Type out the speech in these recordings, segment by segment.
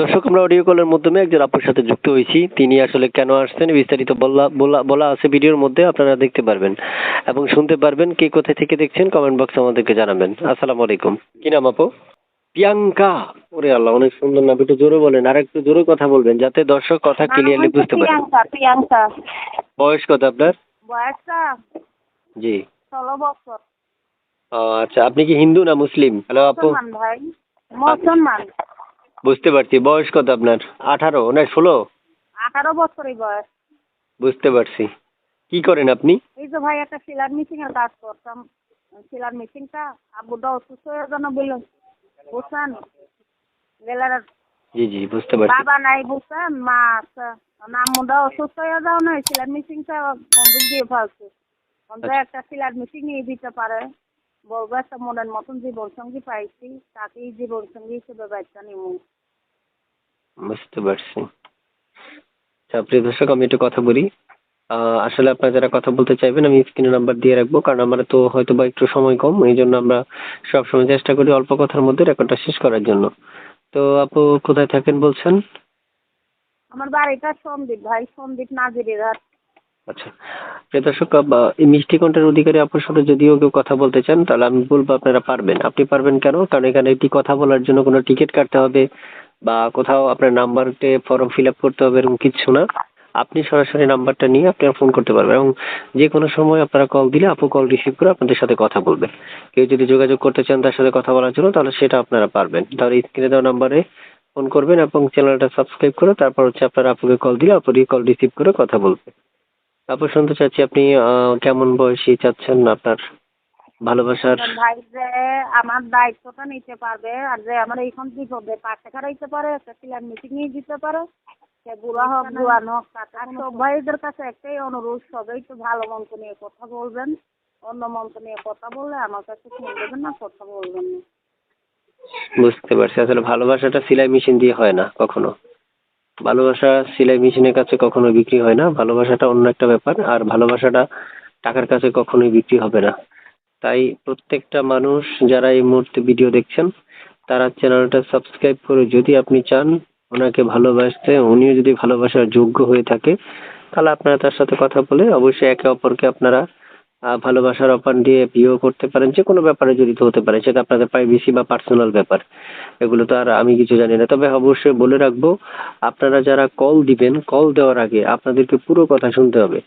দর্শক আমরা অডিও কলের মাধ্যমে একজন আপুর সাথে যুক্ত হয়েছি। তিনি আসলে কেন আসছেন বিস্তারিত বলা বলা বলা আছে ভিডিওর মধ্যে আপনারা দেখতে পারবেন। এবং শুনতে পারবেন কে কোথায় থেকে দেখছেন কমেন্ট বক্সে আমাদেরকে জানাবেন। আসসালামু আলাইকুম। কি নাম আপু? প্রিয়াঙ্কা। ওরে আল্লাহ অনেক সুন্দর নাম। একটু জোরে বলেন আর একটু জোরে কথা বলবেন যাতে দর্শক কথা ক্লিয়ারলি বুঝতে পারে। প্রিয়াঙ্কা প্রিয়াঙ্কা। বয়স কত আপনার? বয়সটা জি। ষোলো বছর। ও, আচ্ছা আপনি কি হিন্দু না মুসলিম? হ্যালো আপু। মুসলমান ভাই মুসলমান। বুঝতে পারছি। বয়স কত আপনার? আঠারো না ষোলো? আঠারো বছরই বয়স। বুঝতে পারছি। কি করেন আপনি? এই যে ভাই একটা সিলার মেশিন এর কাজ করতাম। সিলার মেশিনটা আব্বুটা অসুস্থ হয়ে জন্য বললাম বুঝছেন গেলার জি জি বুঝতে পারছি। বাবা নাই বুঝছেন মা আছে। আম্মুটা অসুস্থ হয়ে যাও না সিলার মেশিনটা বন্দুক দিয়ে ফেলছে। আচ্ছা। একটা সিলার মেশিন নিয়ে দিতে পারে। একটা মনের মতন জীবন সঙ্গী পাইছি তাকেই জীবন সঙ্গী হিসেবে বাচ্চা নিব বুঝতে পারছি। আচ্ছা প্রিয় দর্শক আমি একটু কথা বলি। আসলে আপনারা যারা কথা বলতে চাইবেন আমি স্ক্রিনে নাম্বার দিয়ে রাখব কারণ আমার তো হয়তো বা একটু সময় কম এই জন্য আমরা সবসময় চেষ্টা করি অল্প কথার মধ্যে রেকর্ডটা শেষ করার জন্য। তো আপু কোথায় থাকেন বলছেন? আমার বাড়িটা সন্দীপ ভাই সন্দীপ নাজিরের আচ্ছা দর্শক এই মিষ্টি কণ্ঠের অধিকারী আপনার সাথে যদিও কেউ কথা বলতে চান, তাহলে আমি বলব আপনারা পারবেন। আপনি পারবেন কেন? কারণ এখানে একটি কথা বলার জন্য কোনো টিকিট কাটতে হবে বা কোথাও আপনার নাম্বারতে ফর্ম ফিল আপ করতে হবে এরকম কিচ্ছু না। আপনি সরাসরি নাম্বারটা নিয়ে আপনারা ফোন করতে পারবেন এবং যে কোনো সময় আপনারা কল দিলে আপু কল রিসিভ করে আপনাদের সাথে কথা বলবে কেউ যদি যোগাযোগ করতে চান তার সাথে কথা বলার জন্য, তাহলে সেটা আপনারা পারবেন। তাহলে স্ক্রিনে দেওয়া নাম্বারে ফোন করবেন এবং চ্যানেলটা সাবস্ক্রাইব করে তারপর হচ্ছে আপনারা আপুকে কল দিলে আপুরই কল রিসিভ করে কথা বলবে আপু শুনতে চাচ্ছি আপনি আহ, কেমন বয়সী চাচ্ছেন আপনার ভালোবাসার? ভাই যে আমার দায়িত্বটা নিতে পারবে আর যে আমার এইখান বিপদে পাশে খারাইতে পারে একটা সিলার মিটিং নিয়ে দিতে পারে সে বুড়া হোক জোয়ান হোক আর সব ভাইদের কাছে একটাই অনুরোধ সবাই তো ভালো মন্ত্র নিয়ে কথা বলবেন অন্য মন্ত্র নিয়ে কথা বললে আমার কাছে ফোন দেবেন না কথা বলবেন না। বুঝতে পারছি আসলে ভালোবাসাটা সেলাই মেশিন দিয়ে হয় না কখনো। ভালোবাসা সেলাই মেশিনের কাছে কখনো বিক্রি হয় না। ভালোবাসাটা অন্য একটা ব্যাপার, আর ভালোবাসাটা টাকার কাছে কখনোই বিক্রি হবে না। তাই প্রত্যেকটা মানুষ যারা এই মুহূর্তে ভিডিও দেখছেন, তারা চ্যানেলটা সাবস্ক্রাইব করে যদি আপনি চান ওনাকে ভালোবাসতে, উনিও যদি ভালোবাসার যোগ্য হয়ে থাকে, তাহলে আপনারা তার সাথে কথা বলে অবশ্যই একে অপরকে আপনারা ভালোবাসার অপান দিয়ে বিয়েও করতে পারেন, যে কোনো ব্যাপারে জড়িত হতে পারে, সেটা আপনাদের প্রাইভেসি বা পার্সোনাল ব্যাপার। এগুলো তো আর আমি কিছু জানি না। তবে অবশ্যই বলে রাখব, আপনারা যারা কল দিবেন কল দেওয়ার আগে আপনাদেরকে পুরো কথা শুনতে হবে।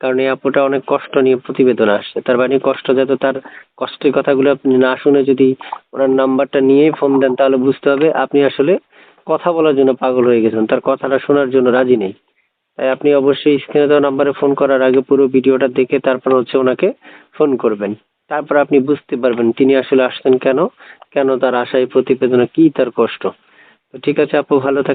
কারণ এই আপুটা অনেক কষ্ট নিয়ে প্রতিবেদন আসছে। তার মানে কষ্ট যাতে তার কষ্টের কথাগুলো আপনি না শুনে যদি ওনার নাম্বারটা নিয়েই ফোন দেন, তাহলে বুঝতে হবে আপনি আসলে কথা বলার জন্য পাগল হয়ে গেছেন। তার কথাটা শোনার জন্য রাজি নেই। তাই আপনি অবশ্যই স্ক্রিনে দেওয়া নাম্বারে ফোন করার আগে পুরো ভিডিওটা দেখে তারপর হচ্ছে ওনাকে ফোন করবেন। তারপর আপনি বুঝতে পারবেন তিনি আসলে আসছেন কেন কেন তার আশায় প্রতিবেদনে কি তার কষ্ট। ঠিক আছে আপু, ভালো থাক